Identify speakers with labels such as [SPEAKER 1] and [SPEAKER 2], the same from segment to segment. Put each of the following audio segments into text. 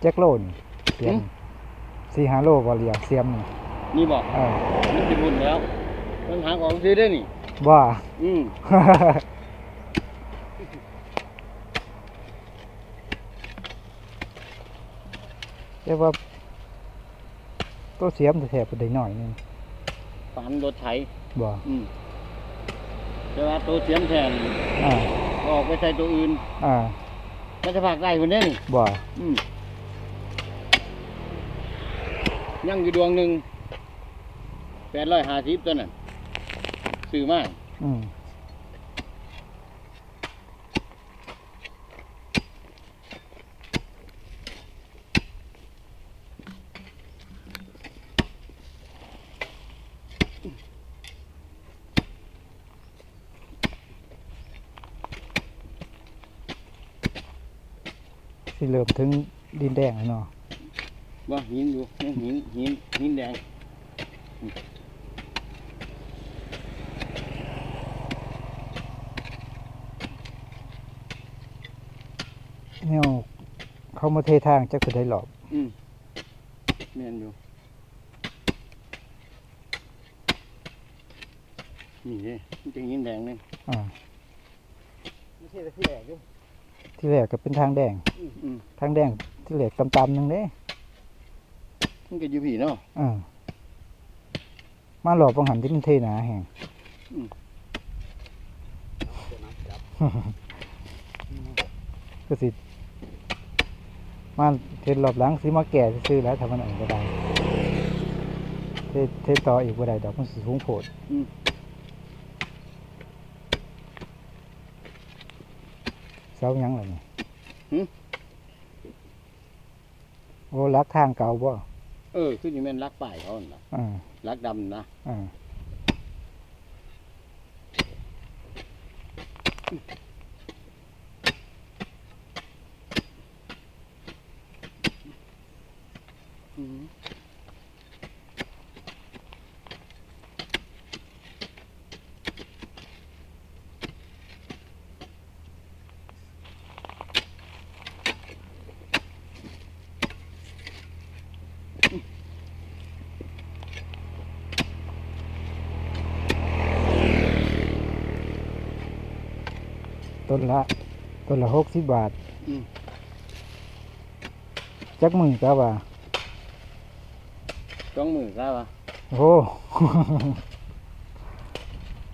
[SPEAKER 1] แจ็คโลนเสียมสี่ห้าโลบ่เรียกเสียมนี่
[SPEAKER 2] นี่บอก
[SPEAKER 1] เออ
[SPEAKER 2] มันสิบุญแล้วมันหาของซื้อได้นี่
[SPEAKER 1] ว่า
[SPEAKER 2] อืม
[SPEAKER 1] เรียกว่าตัวเสียมแถบไปได้หน่อยหนึง
[SPEAKER 2] ฝันรถไถ
[SPEAKER 1] บ่
[SPEAKER 2] อืมแต่ว่าตัวเสียมแทน
[SPEAKER 1] อ่า
[SPEAKER 2] ออกไปใส่ตัวอื่น
[SPEAKER 1] อ่า
[SPEAKER 2] มันจะผากได้คนนี้นี่
[SPEAKER 1] บ่
[SPEAKER 2] อืม ยังอยู่ดวงหนึ่งแปดร้อยห้าสิบตัวนั้นซื้อมา
[SPEAKER 1] อืมสิเริ่มถึงดินแดงแล้วเนาะ
[SPEAKER 2] ว่าหินอยู่ยังหินหินหินแดง
[SPEAKER 1] แนวเข้ามาเททางจะคือได้หลอบ
[SPEAKER 2] อืมแม่นอยู่นี่เด้มันจะหินแดงเลย
[SPEAKER 1] อ่า
[SPEAKER 2] ไม่ใช่แต่ที่แรกด้วย
[SPEAKER 1] ที่แรกก็เป็นทางแดง
[SPEAKER 2] อืม
[SPEAKER 1] ทางแดงที่แรกต่ำๆหนึงเด้
[SPEAKER 2] มันก็อยู่ผีเนาะ
[SPEAKER 1] อ่ามาหลอบบังหันที่มันเทหนาแห่งก็สิมาเทรอบหลังสิมาแก่ซื้อๆแล้วทำมันอื่นก็ได้ เทเทต่ออีกบ่ได้ดอกมันสิสูงโผด
[SPEAKER 2] อืม
[SPEAKER 1] เสาหยังล่ะนี่โอ้ลักทางเก่าบ่
[SPEAKER 2] เออคือนี่แม่นรักป่ายเขาน่ะ
[SPEAKER 1] อ่า
[SPEAKER 2] รักดำนะ
[SPEAKER 1] อ่า
[SPEAKER 2] อืม
[SPEAKER 1] ต้ นละต้นละหกสิบบาท
[SPEAKER 2] อืม
[SPEAKER 1] จักมือก็ว่า
[SPEAKER 2] จ้องมือซะวะ
[SPEAKER 1] โอ้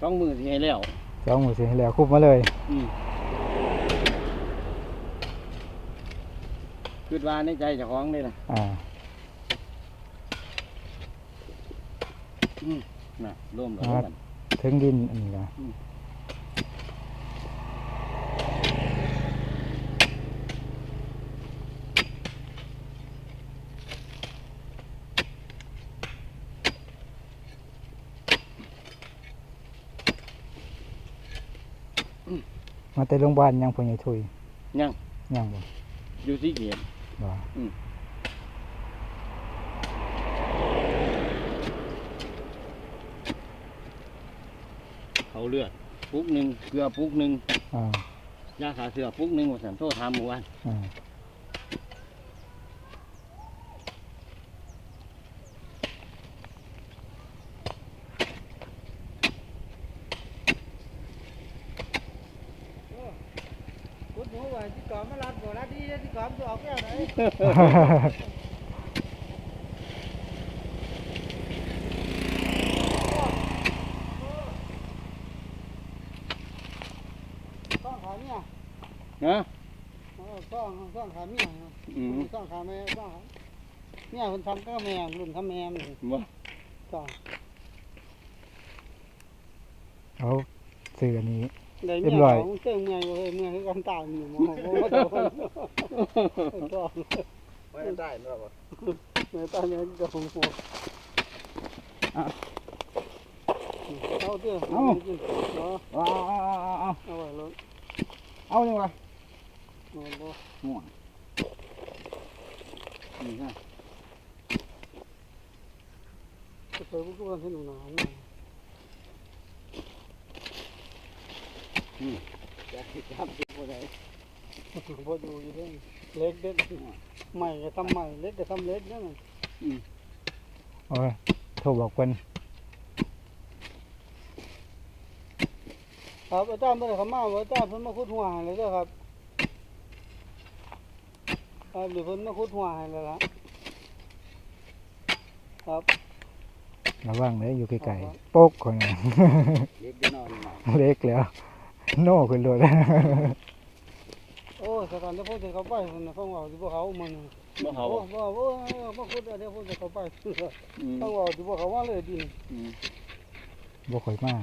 [SPEAKER 2] จ้องมือสิให้แล้ว
[SPEAKER 1] สองมือเสียแล้วคุบมาเลย
[SPEAKER 2] อืมคิดว่าในใจเจ้าของนี่นะ
[SPEAKER 1] อ่า
[SPEAKER 2] น่ะร่วมกับ
[SPEAKER 1] ครับ
[SPEAKER 2] กัน
[SPEAKER 1] ถึงดินอันนี้นะ
[SPEAKER 2] ม
[SPEAKER 1] มาแต่โรงพยาบาลยังพอใหญ่ถุย
[SPEAKER 2] ยัง
[SPEAKER 1] ยังบ่
[SPEAKER 2] อยู่ที่เกียร
[SPEAKER 1] บ่
[SPEAKER 2] เขาเลือดปุ๊กหนึ่งเกลือปุ๊กหนึ่ง
[SPEAKER 1] อ่า
[SPEAKER 2] ยาขาเสือปุ๊กหนึ่งว่าสันโทษทำหมู่บ้าน
[SPEAKER 1] อ่า
[SPEAKER 3] พุดหัวไว้ที่กอมมาลัดบ่ลัดดีที่กอมจะออกแก้วไหน ต้องขาเนี่ย
[SPEAKER 2] นะ
[SPEAKER 3] เออต้องต้องขาเนี่ย
[SPEAKER 2] อืม
[SPEAKER 3] ต้องขาแม่ต้องขาเนี่ยคนทำก็แม่รุ่นทำแม่มัน
[SPEAKER 2] บ่
[SPEAKER 3] ต้อง
[SPEAKER 1] เอาซื้ออันนี้
[SPEAKER 3] ได้
[SPEAKER 1] เรี
[SPEAKER 3] เมี
[SPEAKER 1] ย
[SPEAKER 3] ย
[SPEAKER 1] บร้อย
[SPEAKER 3] ของเจ้าเมียเลยเมียคือกันตายนี่หมอโอ้โหต้อง
[SPEAKER 2] ไม่ได้เนาะ
[SPEAKER 3] เมียตายเนี่ยจะของหัวเอาเถอะเอากินเนาะ
[SPEAKER 2] เอาเอาเอาเอา
[SPEAKER 3] เอาไว้รถ
[SPEAKER 2] เอาเนี่ยวะ
[SPEAKER 3] เอาบ่
[SPEAKER 2] ห่วงนี่ฮะ
[SPEAKER 3] จะเปิดพวกมันให้หนูหนาวหน่อย
[SPEAKER 2] จะจับตัวไหน
[SPEAKER 3] พอดูอยู่เด้งเล็กเด็ดใหม่ก็ทำใหม่เล็กก็ทำเล็กนั่นน่ะ
[SPEAKER 1] โอ้ยโทรบอกเพิ่น
[SPEAKER 3] ครับอาจารย์บ่ได้เข้ามาว่าอาจารย์เพิ่นมาขุดหัวให้เลยเด้อครับครับเดี๋ยวเพิ่นมาขุดหัวให้แล้วล่ะครับ
[SPEAKER 1] ระวังเด้ออยู่ไกลๆโป๊กคนน่ะ
[SPEAKER 2] เล็กจะนอนมา
[SPEAKER 1] เล็กแล้ว โน่ขึ้นรถ
[SPEAKER 3] โอ้สถานที่พูดจะเข้าไปคนน่ะฟังเว่าสิบ่เขามัน
[SPEAKER 2] บ่เขา
[SPEAKER 3] โอ้
[SPEAKER 2] บ่
[SPEAKER 3] บ่บ่บ่ขุดเดี๋ยวพูดจะเข้าไป
[SPEAKER 2] อืม
[SPEAKER 3] ฟังเว่าสิบ่เขาว่าเลยดิ
[SPEAKER 2] อืม
[SPEAKER 1] บ่ค่อยมา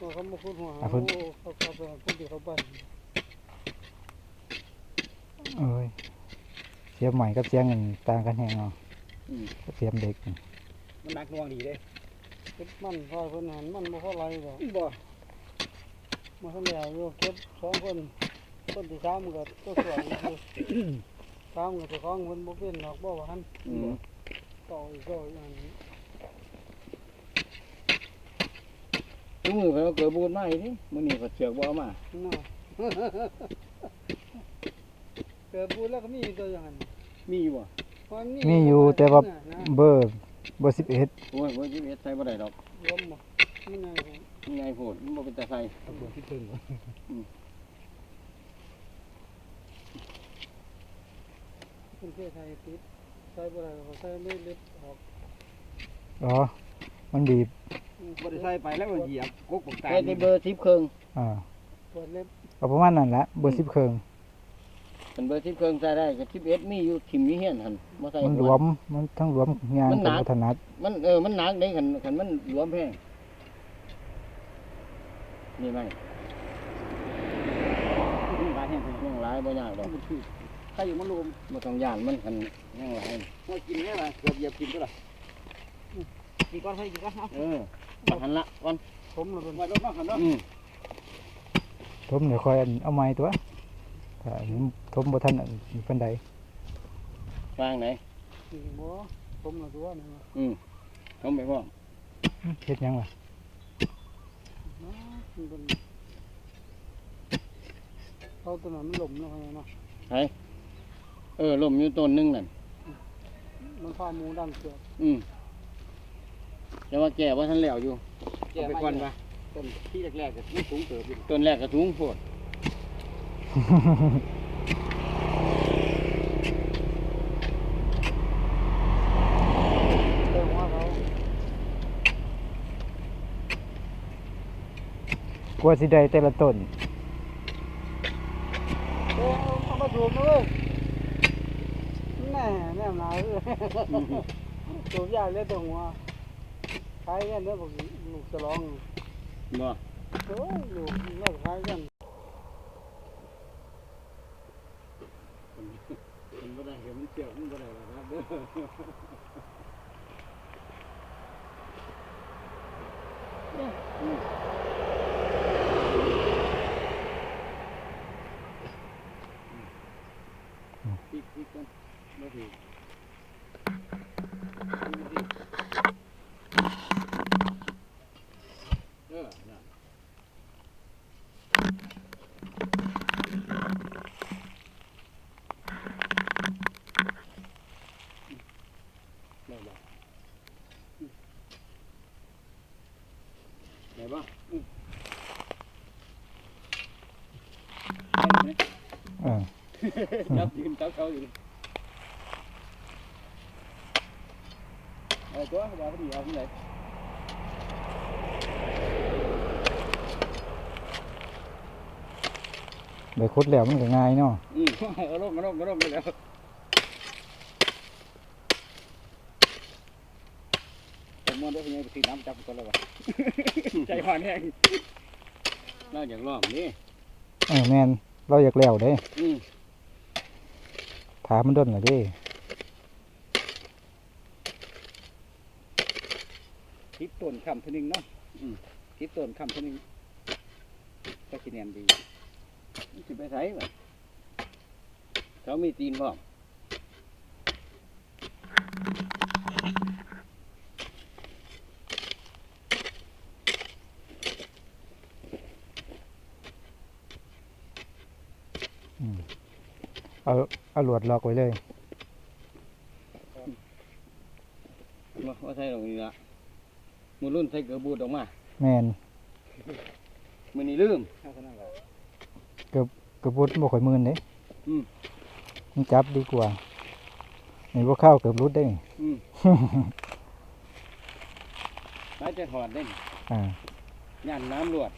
[SPEAKER 3] ว่าเขามาขุดหัว
[SPEAKER 1] อะเพิ่น
[SPEAKER 3] โอ้เขาเขาไปพูดจะเข้าไป
[SPEAKER 1] เอ้ยเสียบใหม่กับเสียงกันต่างกันแฮงเนาะ
[SPEAKER 2] อืม
[SPEAKER 1] เสียมเด็กนี่
[SPEAKER 2] มันหนักหน่วงดีเด้
[SPEAKER 3] เก็บมันซอยเพิ่นหันมันบ่พอไหลดอก
[SPEAKER 2] บ่
[SPEAKER 3] มาทำแล้วอยู่เก็บสองคนคนที่สามก็ตัวสวยอยู่สามก็เจ้าของเพิ่นบ่เป็นดอกบ่ว่าหั่น
[SPEAKER 2] อืม
[SPEAKER 3] ต่ออีกต่ออีกอันนี้
[SPEAKER 2] ทุกมือเพิ่นเอาเกิดบูดมาอีนี่มื้อนี้ก็เสือกบ่เอามา
[SPEAKER 3] เนาะเกิดพูดแล้วก็มีตัวอย่างนั้น
[SPEAKER 2] มีอยู่บ่
[SPEAKER 3] มัน
[SPEAKER 1] มีอยู่แต่ว่า
[SPEAKER 3] น่ะนะ
[SPEAKER 1] เบอร์เบอร์11
[SPEAKER 2] โอ้ยบ่สิเฮ็ดใส่บ่ได้ดอก
[SPEAKER 3] รวมบ่มันยัง ไง
[SPEAKER 2] มันใหญ่โพดมันบ่เป็นตาใส่
[SPEAKER 3] บ่คิดถึงคุณเพื่อไทยติดใส่บ่ได้ก็ใส่ไม่เล็บออก
[SPEAKER 1] อ๋อ มันบีบ
[SPEAKER 3] บ่ได้ใส่ไปแล้วมันเหยียบกกปกตา
[SPEAKER 2] ใส่แต่เบอร์10เครื่อง
[SPEAKER 1] อ่า
[SPEAKER 3] ปวดเล็บ
[SPEAKER 1] เอาประมาณนั้นแหละเบอร์10เครื่อง
[SPEAKER 2] เป็นเบอร์10เครื่องใส่ได้ก็11มีอยู่ทิ่มมีเฮียนหั่นบ่ใส่
[SPEAKER 1] มันหล
[SPEAKER 2] หั
[SPEAKER 1] วมมันทั้งหลวมงาน
[SPEAKER 2] มันหนั
[SPEAKER 1] กับ
[SPEAKER 2] ก
[SPEAKER 1] บ่ถนัด
[SPEAKER 2] มันเออมันหนักเด้คันคันมันหลวมแพง นี่ไหม
[SPEAKER 3] หลายแห่ง
[SPEAKER 2] ยังหลายบ่ยากดอก
[SPEAKER 3] ใครอยู่มันรวม
[SPEAKER 2] บ่ต้องย่านมันคันยังหลาย
[SPEAKER 3] มากินแน่ล่ะเกือบเหยียบกินตัวละกินก่อนให้กินก่อนฮะ
[SPEAKER 2] เออบัดหันละก่อน
[SPEAKER 3] ผมละเป็นไว้รถมาหันเนาะ
[SPEAKER 2] อืม
[SPEAKER 1] ทมเดี๋ยวคอยอันเอาไม้ตัวถ้าอันนี้ทมบ่ทันอันนี้ปานใด
[SPEAKER 2] ฟางไหน
[SPEAKER 3] บ่ผมละตัวนี่
[SPEAKER 2] อืมทำไปพร้อม
[SPEAKER 1] เฮ็ดหยังล่ะ
[SPEAKER 3] นะมันเป็นเอาตัวนั้นมันหล่มเนาะเนาะ
[SPEAKER 2] เออลมอยู่ต้นหนึงนั่น
[SPEAKER 3] มันพาหมูดันเสือ
[SPEAKER 2] อืมแต่ว่าแก่ว่าทันแล้วอยู่
[SPEAKER 3] เอาไปก่อนปะต้นที่แรกๆก็ไม่สูงเติบอยู่
[SPEAKER 2] ต้นแรกก็สูงโพด
[SPEAKER 3] เติมว่าเขา
[SPEAKER 1] กว่าสิได้แต่ละต้น
[SPEAKER 3] เออเอามาถูกมาเลยแน่แน่หนาเลยตัวใหญ่เลยตัวหัวคล้ายกันเด้อบอกลูกจะร้อง
[SPEAKER 2] บ่
[SPEAKER 3] โอ้ยลูกเลิกคล้ายกัน
[SPEAKER 2] มันบ่ได้เห็นมันเจียวมันบ่ได้หรอกครับเด้อปิดปิดกัน บ่ถือเออน่ะได้บ่ได้บ่อืม
[SPEAKER 1] เออ
[SPEAKER 2] จับยืนจับเขาอยู่เอาตัวบ่าวพอดีเอาที่ไหน
[SPEAKER 1] ได้ขุดแล้วมันก็ง่ายเนาะ
[SPEAKER 2] อืมเอาลงเอาลงเอาลงไปแล้วผมมองด้วยยังไงสีน้ำจับก่อนแล้ววะ ใจหวานแห้งน่าอยากลองนี่
[SPEAKER 1] เออแม่นเราอยากแล้วเด้
[SPEAKER 2] อืม
[SPEAKER 1] ถามมันดนล่ะเด้
[SPEAKER 3] ทิพต้นคำทนึงเนาะทิพต้นคำทนึงก็คิดแนมดี
[SPEAKER 2] สิไปใช้บ่เขามีตีนบ่
[SPEAKER 1] อืมเอาเอาหลวดล็อกไว้เลย
[SPEAKER 2] ว่าว่าใส่ตรงนี้ละ มือรุ่นใส่เกลือบูดออกมา
[SPEAKER 1] แมน
[SPEAKER 2] มือนี้ลืม
[SPEAKER 3] เอาเท่านั้นแหละ
[SPEAKER 1] กระปุดบ่ค่อยมืนเด้
[SPEAKER 2] อืม
[SPEAKER 1] มันจับดีกว่านี่บ่เข้าเกือบรุดได้นี่
[SPEAKER 2] อืมน่าจะถอดได้
[SPEAKER 1] อ่า
[SPEAKER 2] ย่านน้ำรวด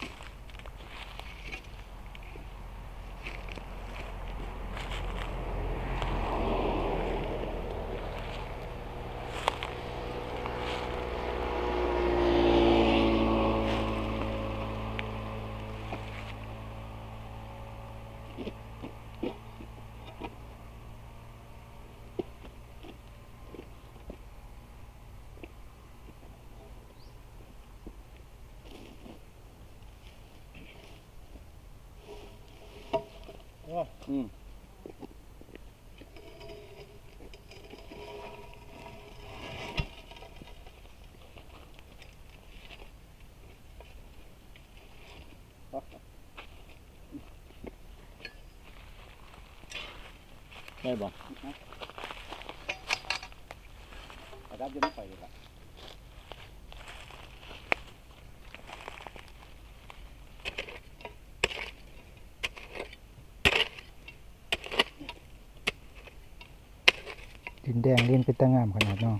[SPEAKER 2] อืมได้บ่
[SPEAKER 3] เอาดับยังไม่ไปเลยละ
[SPEAKER 1] ดินแดงเล่นเป็นตางามขนาดเนาะ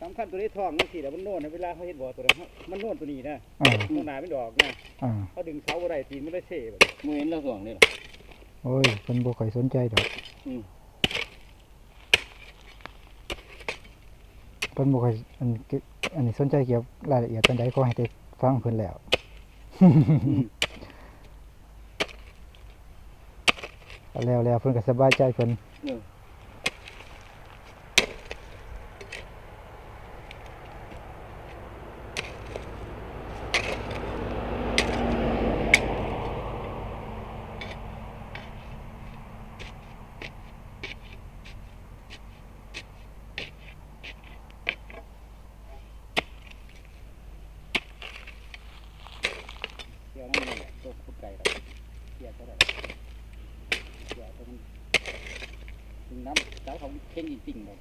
[SPEAKER 3] สำคัญตัวนี้ทองนี่สิแต่มันโน่นนะเวลาเขาเห็นบ่อตัวนั้นมันโน่นตัวนี้นะ
[SPEAKER 1] อ่า
[SPEAKER 3] มันหนาไม่ดอกนะ
[SPEAKER 1] อ่า
[SPEAKER 3] เขาดึงเสาอะไรตีนไม่ได้เซ่แบบ
[SPEAKER 2] มือเห็นเราส่วงนี่หรอ
[SPEAKER 1] โอ้ยเพิ่นบ่ค่อยสนใจดอก
[SPEAKER 2] อืม
[SPEAKER 1] เพิ่นบ่ค่อยอันเก็บอันนี้สนใจเกี่ยวกับรายละเอียดปานใดขอให้ได้ฟังเพิ่นแล้วแล้วแล้วเพิ่นก็สบายใจเพิ่น
[SPEAKER 2] เออ
[SPEAKER 3] เกี่ยวนั่นเลยตัวขุดไก่เราเกี่ยวเท่าไหร่เกี่ยวตัวมัน ดึงน้ำเสาเขาเข่งจริงๆเลย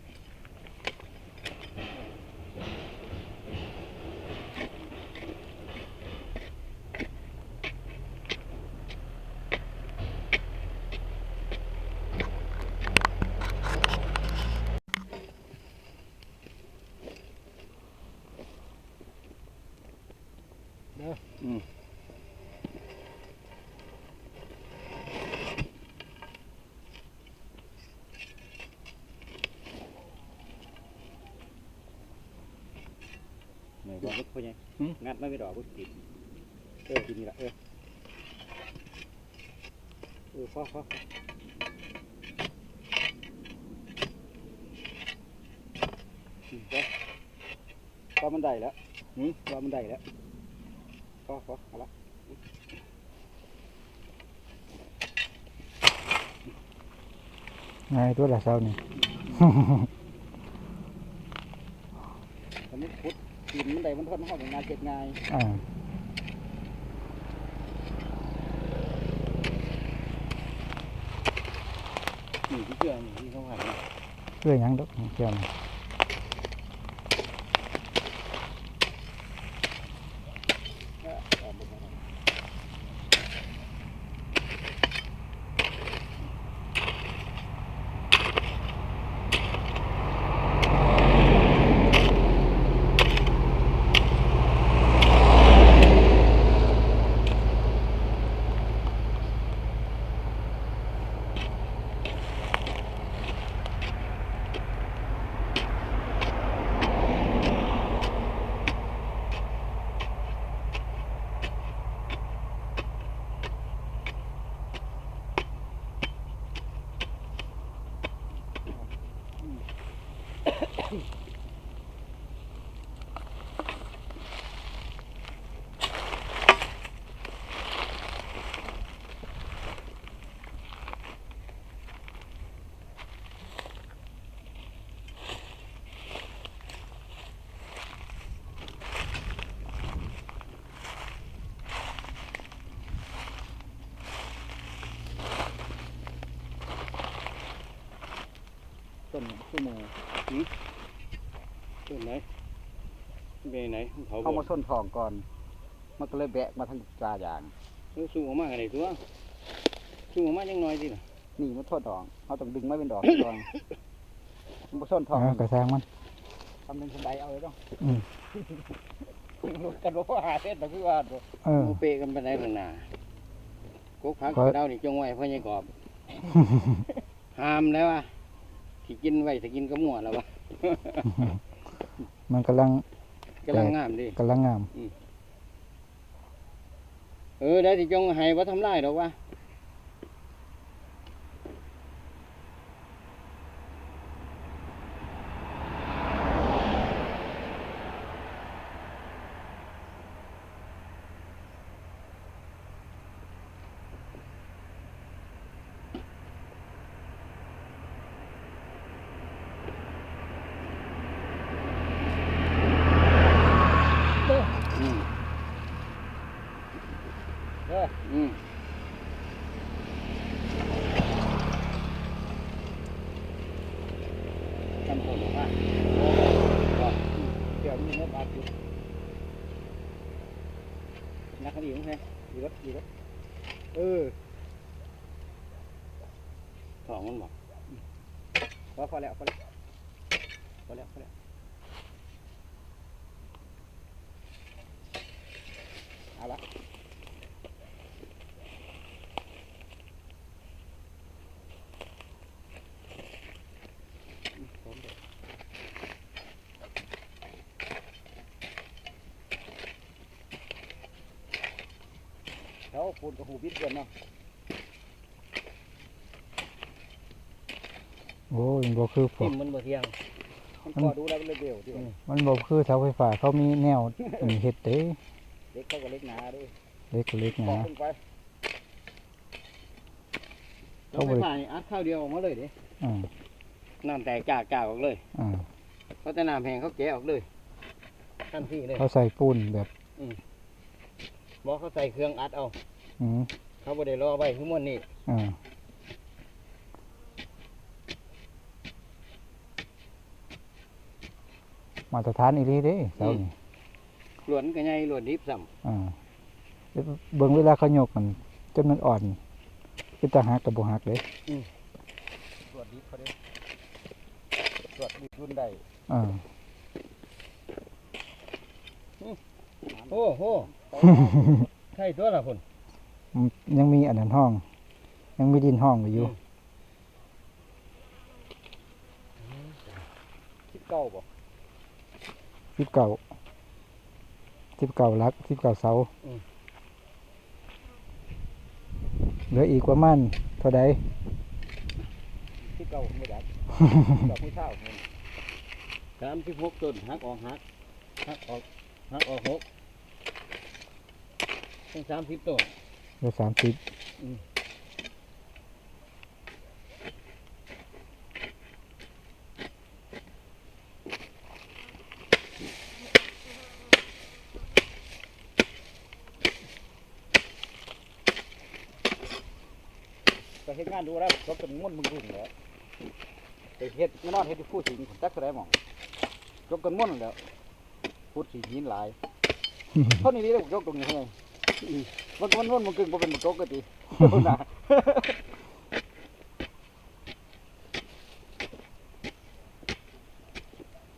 [SPEAKER 2] อืม
[SPEAKER 3] หน่อยบอกเขาไงงัดไม่ไปดอกก็ติดเออทีนี้ละเออเออพอพออืมพอพอมันได้แล้วอืมพอมันได้แล้วพอพอเอาละ
[SPEAKER 1] ง่ายตัวละเช้านี่
[SPEAKER 3] ตอนนี้พุด กินมันได้มันทนห้องงานเจ็ดง่าย
[SPEAKER 1] อ่า
[SPEAKER 2] นี่ที่เชื่อนี่ที่เขาหันนี่
[SPEAKER 1] เพื่อหยังดอกเกี่ยวนี่
[SPEAKER 3] เอ ต้นชั่วโมง
[SPEAKER 2] ต้นไหนเป็นไหนเขา
[SPEAKER 3] เขา
[SPEAKER 2] บอ
[SPEAKER 3] มากส้นทองก่อน มันก็เลยแบะมาทางตาอย่าง
[SPEAKER 2] เออสู้ออกมาอะไรตัวสู้ออกมายังน้อยสิล่ะ
[SPEAKER 3] นี่มันทอดดอกเขาต้องดึงไม้เป็นดอกดอกมันบ่ส้นทอง
[SPEAKER 1] อ่ากระซังมัน
[SPEAKER 3] ทำเป็นคนใดเอาเลยต้อง
[SPEAKER 1] อืม
[SPEAKER 3] กันว่าหาเส้นแต่คือว่า
[SPEAKER 1] เออ
[SPEAKER 2] โอเปกันไปไหนหลังหนากุ๊กพัก
[SPEAKER 1] ก็
[SPEAKER 2] เดานี่จงไว้เพื่อนยังกรอบห้ามแล้ววะ ที่กินไว้ถ้ากินก็มั่วแล้ววะ
[SPEAKER 1] มันกำลัง
[SPEAKER 2] กำลังงามดิ
[SPEAKER 1] กำลังงาม
[SPEAKER 2] เออได้ที่จงให้ว่าทำลายดอกวะ อืม
[SPEAKER 3] เออ
[SPEAKER 2] อืม
[SPEAKER 3] ทำผลออกมา เดี๋ยวมีเนื้อปลาอยู่นักขันอีกมั้ยอีรถอีรถเออ
[SPEAKER 2] สองมันบอก
[SPEAKER 3] พอพอแล้วพอแล้วพอแล้วพอแล้วเอาละเขา ปูนกับหูบิดเกินเนาะ
[SPEAKER 1] โอ้ยมันบ่คือพว
[SPEAKER 2] ทิ
[SPEAKER 1] ก
[SPEAKER 2] มมันบ่เที่ยง
[SPEAKER 3] มันพอดูแล้วมันเลยเบี้ยวที่ว่า
[SPEAKER 1] มันบ่คือเสาไฟฟ้าเขามีแนว อันนี้เฮ็ดเด้
[SPEAKER 3] เล็กเขาก็เล็กหนาด้วย
[SPEAKER 1] เล็กก็เล็ก
[SPEAKER 3] ปอก
[SPEAKER 1] นะ
[SPEAKER 3] ขึ้นไป
[SPEAKER 2] เราไฟฟ้านี่อัดข้าวเดียวออกมาเลยเด้
[SPEAKER 1] อ่า
[SPEAKER 2] น้ำแตกจากจากออกเลย
[SPEAKER 1] อ่า
[SPEAKER 2] เพราะแต่น้ำแห้งเขาแกะออกเลยทันทีเลย
[SPEAKER 1] เขาใส่ปูนแบบ
[SPEAKER 2] บอกเขาใส่เครื่องอัดเอา
[SPEAKER 1] อืม
[SPEAKER 2] เขาบ่ได้รอไว้คือมันนี่
[SPEAKER 1] อ่ามาตรฐานอีหลีเด้เสานี่
[SPEAKER 2] หลวนก็ใหญ่หลวนดิบซ้
[SPEAKER 1] อ่าเบิ่งเวลาเขายกมันจนมันอ่อนเป็นตาหักกับบ่หักเลย
[SPEAKER 3] ตรวจดิบเขาด้วยตรวจดิบรุ่นใด
[SPEAKER 1] อ่าำ
[SPEAKER 2] โอ้โหใช่ตัวละพุ่น
[SPEAKER 1] มัน ยังมีอันนั้นห้อง ยังมีดินห้องอยู่
[SPEAKER 3] คิดเก้าบ่
[SPEAKER 1] สิบเก่าสิบเก่าลักสิบเก่าเสาเหลืออีกประมาณเท่าใด
[SPEAKER 3] คิดเก้าไม่ได้ดอกไม่เท่าเงิน
[SPEAKER 2] สามสิบหกต้นหักออกหักหักออกหักออกหกเป็นสามสิบต้น
[SPEAKER 1] เห ลือสามสิบ
[SPEAKER 3] ไปเฮ็ดงานดูแล้วรถเป็นมุ่นมึงรุ่งแล้วไปเฮ็ดไม่นอนเฮ็ดที่ผู้สิงผมจักแสดงหมองยกกันมุ่นแล้วพูดสีหินหลายเท่านี้ดีแล้วยกตรงนี้ให้ มันมันมุ่นมันกึ่งบ่เป็นมันโกกกะตินะ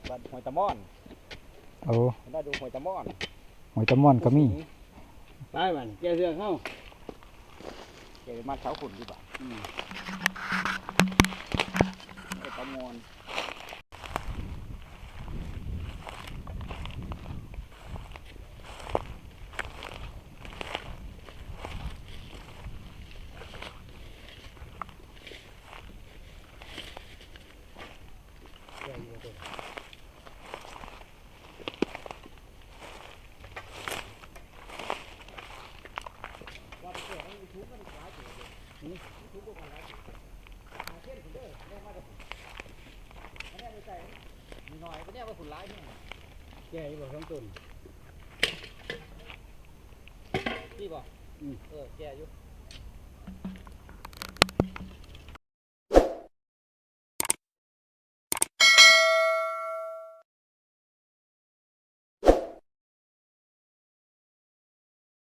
[SPEAKER 3] บ้านหอยตะม่อน
[SPEAKER 1] โอ้
[SPEAKER 3] ได้ดูหอยตะม่อน
[SPEAKER 1] หอยตะม่อนก็มี
[SPEAKER 2] ไปมันแกเสื้อเข้า
[SPEAKER 3] เกี่ยวมาเช้าขุนดีกว่าหอยตะม่อนมีหน่อยก็เนี่ยว่าขุนร้ายเนี่ย
[SPEAKER 2] แกอยู่บ่สอง ต้น
[SPEAKER 3] พี่บอกเออแกอยู่
[SPEAKER 2] อ